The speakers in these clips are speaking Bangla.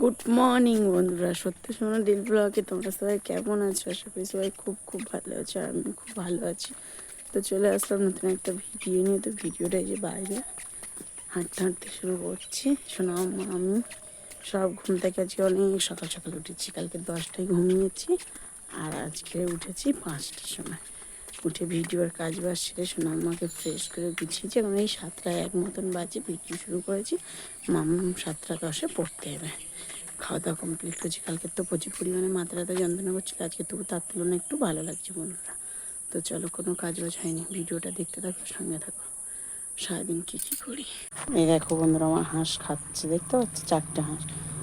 গুড মর্নিং বন্ধুরা। সত্যি শোনো ডিল ব্লগে তোমরা সবাই কেমন আছো? আশা করি সবাই খুব খুব ভালো আছো আর আমি খুব ভালো আছি। তো চলে আসলাম নতুন একটা ভিডিও নিয়ে। তো ভিডিওটা যে বাইরে হাঁটতে হাঁটতে শুরু করছি। শোনো আমি সব ঘুম থেকে আজকে অনেক সকাল সকাল উঠেছি। কালকে দশটায় ঘুমিয়েছি আর আজকে উঠেছি পাঁচটার সময়। উঠে ভিডিওর কাজ বাজ সেরে শোনো আমাকে ফ্রেশ করে গুছিয়েছি এবং এই সাতটা এক মতন বাজে ভিডিও শুরু করেছি। মাম সাতটা দশে পড়তে হবে খাওয়া দাওয়া কমপ্লিট করেছি। কালকে তো প্রচুর পরিমাণে মাথা ব্যথা যন্ত্রণা করছিল। আজকে তবু তার তুলনায় একটু ভালো লাগছে বন্ধুরা। তো চলো, কোনো কাজ বাজ হয়নি। ভিডিওটা দেখতে থাকো, সঙ্গে থাকো। সারাদিন কী কী করি? এই দেখো বন্ধুরা, আমার হাঁস খাচ্ছে। দেখতে পাচ্ছি? চারটে হাঁস।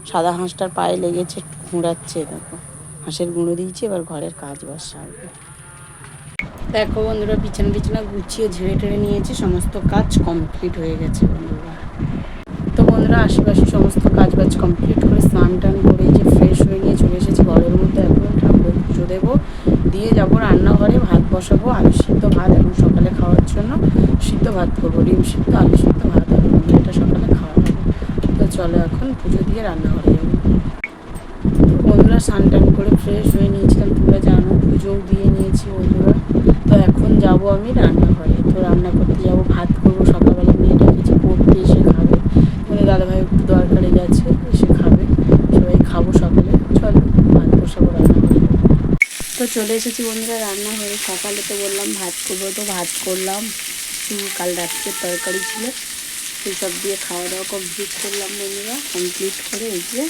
সাদা হাঁসটার পায়ে লেগেছে ঘুরাচ্ছে দেখো, হাঁসের গুঁড়ো দিয়েছি, এবার ঘরের কাজ বাজ সারবে। দেখো বন্ধুরা, বিছানা বিছানা গুছিয়ে ঝেড়ে টেড়ে নিয়েছি, সমস্ত কাজ কমপ্লিট হয়ে গেছে বন্ধুরা। তো বন্ধুরা, আশেপাশে সমস্ত কাজ বাজ কমপ্লিট করে স্নান টান করে যে ফ্রেশ হয়ে নিয়ে চলে এসেছি, ঘরের মধ্যে এখন ঠাকুর পুজো দেবো। দিয়ে যাব রান্নাঘরে, ভাত বসাবো, আলু সিদ্ধ ভাত এখন সকালে খাওয়ার জন্য। সিদ্ধ ভাত করব, ডিম সিদ্ধ, আলু সিদ্ধ ভাত হবে এটা সকালে খাওয়া হবে। তো চলো এখন পুজো দিয়ে রান্নাঘরে যাব। বন্ধুরা, স্নান টান করে ফ্রেশ হয়ে নিয়েছিলাম তোমরা জানো, পুজোও দিয়ে নিয়েছি এখন যাব আমি রান্নাঘরে তো রান্না করতে যাব, ভাত করব, সকালবেলা মেয়েটা কিছু পড়তে এসে খাবে। মানে দাদাভাই দরকারে গেছে, এসে খাবে। সবাই খাব সকালে, চলো, ভাত বসাবো রান্নাঘরে তো চলে এসেছি বন্ধুরা রান্নাঘরে সকালে তো বললাম ভাত করব, তো ভাত করলাম। কাল রাত্রের তরকারি ছিল, সেই সব দিয়ে খাওয়া দাওয়া কমপ্লিট করলাম বন্ধুরা, কমপ্লিট করে এই যে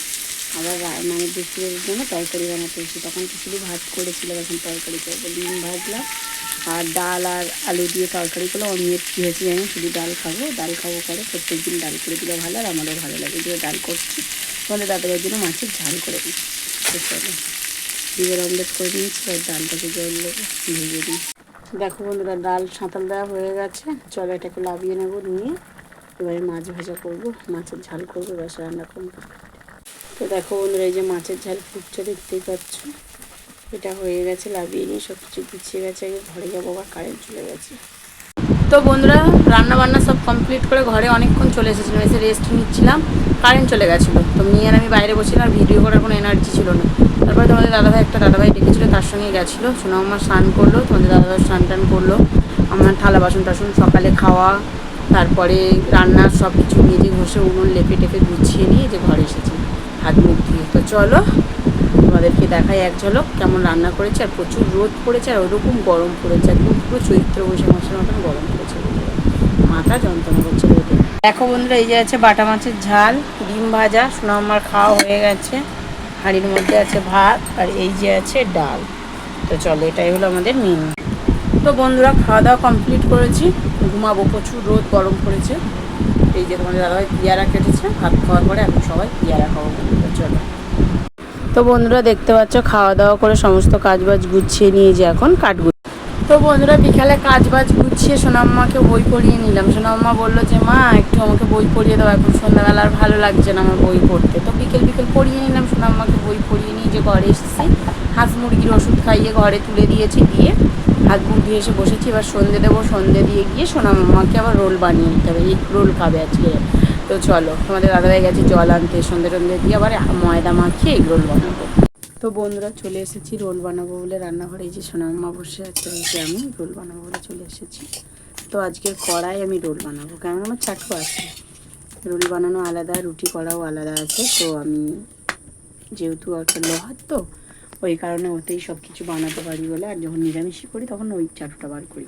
আবার মানে দুপুরের জন্য তরকারি বানাতে এসেছি। তখন তো শুধু ভাত করেছিলাম এখন তরকারি করব ডিম ভাজলাম। আর ডাল আর আলু দিয়ে তরকারি আমার মেয়ের কী হয়েছে জানি? শুধু ডাল খাব। ডাল খাব করে প্রত্যেক দিন ডাল করে দিলে ভালো আর আমারও ভালো লাগে। যে ডাল করছি, তোমাদের দাদাবার জন্য মাছের ঝাল করে দিই। তো চলো ডিমের অমলেট করে নিয়েছি আর ডালটাকে জল ভেজে দিই। দেখো বন্ধুরা, ডাল সাঁতাল দেওয়া হয়ে গেছে। চলো এটাকে লাভিয়ে নেব, নিয়ে এবারে মাছ ভাজা করব, মাছের ঝাল করব ব্যাস রান্না করব। তো দেখো বন্ধুরা, এই যে মাছের ঝাল ফুটছে, দেখতেই পাচ্ছ। এটা হয়ে গেছে, লাভিয়ে নিয়ে সব কিছু গুছিয়ে গেছে, আগে ঘরে যাব, আবার কারেন্ট চলে গেছে। তো বন্ধুরা রান্না বান্না সব কমপ্লিট করে ঘরে অনেকক্ষণ চলে এসেছিলাম, এসে রেস্ট নিচ্ছিলাম কারেন্ট চলে গেছিল। তো মেয়ে আর আমি বাইরে বসছিলাম, আর ভিডিও করার কোনো এনার্জি ছিল না। তারপরে তোমাদের দাদাভাই, একটা দাদাভাই ডেকেছিলো, তার সঙ্গে গেছিল। সোনা আমার স্নান করল, তোমাদের দাদাভাই স্নান টান করল। আমার থালা বাসন টাসন, সকালে খাওয়া, তারপরে রান্নার সব কিছু মেজে ঘষে উনুন লেপে টেপে গুছিয়ে নিয়ে যে ঘরে এসেছি। হাত মুখ দিয়ে তো চলো, তোমাদেরকে দেখাই এক ঝলক কেমন রান্না করেছে আর প্রচুর রোদ পড়েছে আর ওরকম গরম পড়েছে, একদম পুরো চৈত্র বৈশাখ মাসের মতন গরম পড়েছে। মাথা যন্ত্রণা করছে রোদে দেখো বন্ধুরা, এই যে আছে বাটা মাছের ঝাল, ডিম ভাজা, সোনা আমার খাওয়া হয়ে গেছে। হাঁড়ির মধ্যে আছে ভাত আর এই যে আছে ডাল। তো চলো, এটাই হলো আমাদের মেনু। তো বন্ধুরা, খাওয়া দাওয়া কমপ্লিট করেছি। ঘুমাবো, প্রচুর রোদ, গরম পড়েছে। এই যে তোমাদের দাদাভাই পেয়ারা কেটেছে ভাত খাওয়ার পরে এখন সবাই পেয়ারা বন্ধুরা চলো। তো বন্ধুরা দেখতে পাচ্ছ খাওয়া দাওয়া করে সমস্ত কাজ বাজ গুছিয়ে নিয়ে যে এখন কাটবো তো বন্ধুরা বিকালে কাজ বাজ গুছিয়ে সোনাম্মাকে বই পড়িয়ে নিলাম। সোনাম্মা বলল যে মা একটু আমাকে বই পড়িয়ে দাও এখন সন্ধ্যাবেলা আর ভালো লাগছে না আমার বই পড়তে। তো বিকেল বিকেল পড়িয়ে নিলাম সোনাম্মাকে বই পড়িয়ে নিয়ে যে ঘরে এসেছি। হাঁস মুরগির ওষুধ খাইয়ে ঘরে তুলে দিয়েছি, দিয়ে হাত দিয়ে এসে বসেছি। এবার সন্ধে দেবো, সন্ধে দিয়ে গিয়ে সোনাম্মাকে আবার রোল বানিয়ে নিতে হবে। এই রোল খাবে আজকে। তো চলো, তোমাদের দাদাভাই গেছে জল আনতে, সন্ধে টন্ধে দিয়ে আবার ময়দা মাখিয়ে এগ রোল বানাবো। তো বন্ধুরা, চলে এসেছি রোল বানাবো বলে রান্নাঘরে। এই যে সোনাম্মা বসে আছে, এই যে আমি রোল বানাবো বলে চলে এসেছি। তো আজকের কড়াই আমি রোল বানাবো। কারণ আমার চাটু আছে। রোল বানানো আলাদা, রুটি করাও আলাদা আছে। তো আমি যেহেতু একটা লোহার তো ওই কারণে ওতেই সব কিছু বানাতে পারি বলে, আর যখন নিরামিষই করি তখন ওই চাটুটা বার করি।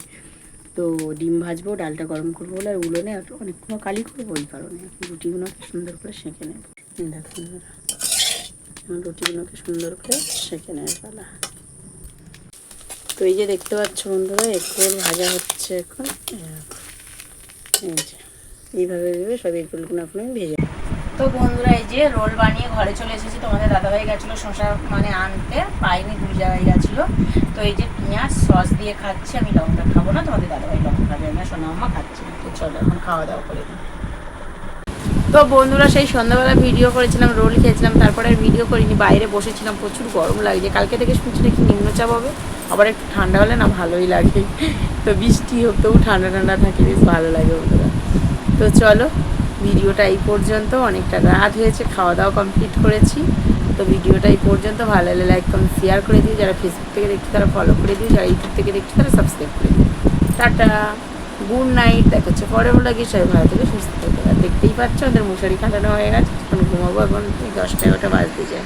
তো ডিম ভাজবো, ডালটা গরম করব বলে, আর উলোনে আর অনেকগুলো কালি করব ওই কারণে। রুটিগুলোকে সুন্দর করে সেঁকে নেব। দেখুন রুটিগুলোকে সুন্দর করে সেঁকে নেয় পালা। তো এই যে দেখতে পাচ্ছ বন্ধুরা একটু ভাজা হচ্ছে এখন। এইভাবে ভেবে সব এগুলোগুলো আপনি ভেজে তো বন্ধুরা, এই যে রোল বানিয়ে ঘরে চলে এসেছি। তোমাদের দাদাভাই গেছিল শশা মানে আনতে, পাইনি দুই জায়গায় গেছিল। তো এই যে পেঁয়াজ সস দিয়ে খাচ্ছি, আমি লঙ্কা খাব না, তোমাদের দাদাভাই লঙ্কা খাবে আমি সোনা মামা খাচ্ছি। তো চলো, এখন খাওয়া দাওয়া করে নিই। তো বন্ধুরা, সেই সন্ধ্যাবেলা ভিডিও করেছিলাম, রোল খেয়েছিলাম, তারপরে ভিডিও করিনি, বাইরে বসেছিলাম, প্রচুর গরম লাগছে। কালকে থেকে শুনছি নাকি নিম্নচাপ হবে, আবার একটু ঠান্ডা হলে না ভালোই লাগে তো বৃষ্টি হোক, তবু ঠান্ডা ঠান্ডা থাকে, বেশ ভালো লাগে বন্ধুরা। তো চলো ভিডিওটা এই পর্যন্ত, অনেকটা রাত হয়েছে খাওয়া দাওয়া কমপ্লিট করেছি। তো ভিডিওটা এই পর্যন্ত, ভালো লাগলে লাইক কমেন্ট শেয়ার করে দিও। যারা ফেসবুক থেকে দেখছি, তারা ফলো করে দিও। যারা ইউটিউব থেকে দেখছি, তারা সাবস্ক্রাইব করে দিও। টাটা গুড নাইট দেখা হচ্ছে পরে বলে গিয়ে সবাই ভালো থেকে, সুস্থ থাকবে আর দেখতেই পাচ্ছ ওদের মশারি খাটানো হয়ে গেছে। ঘুমাবো এখন দশটা এগারোটা বাজতে যায়।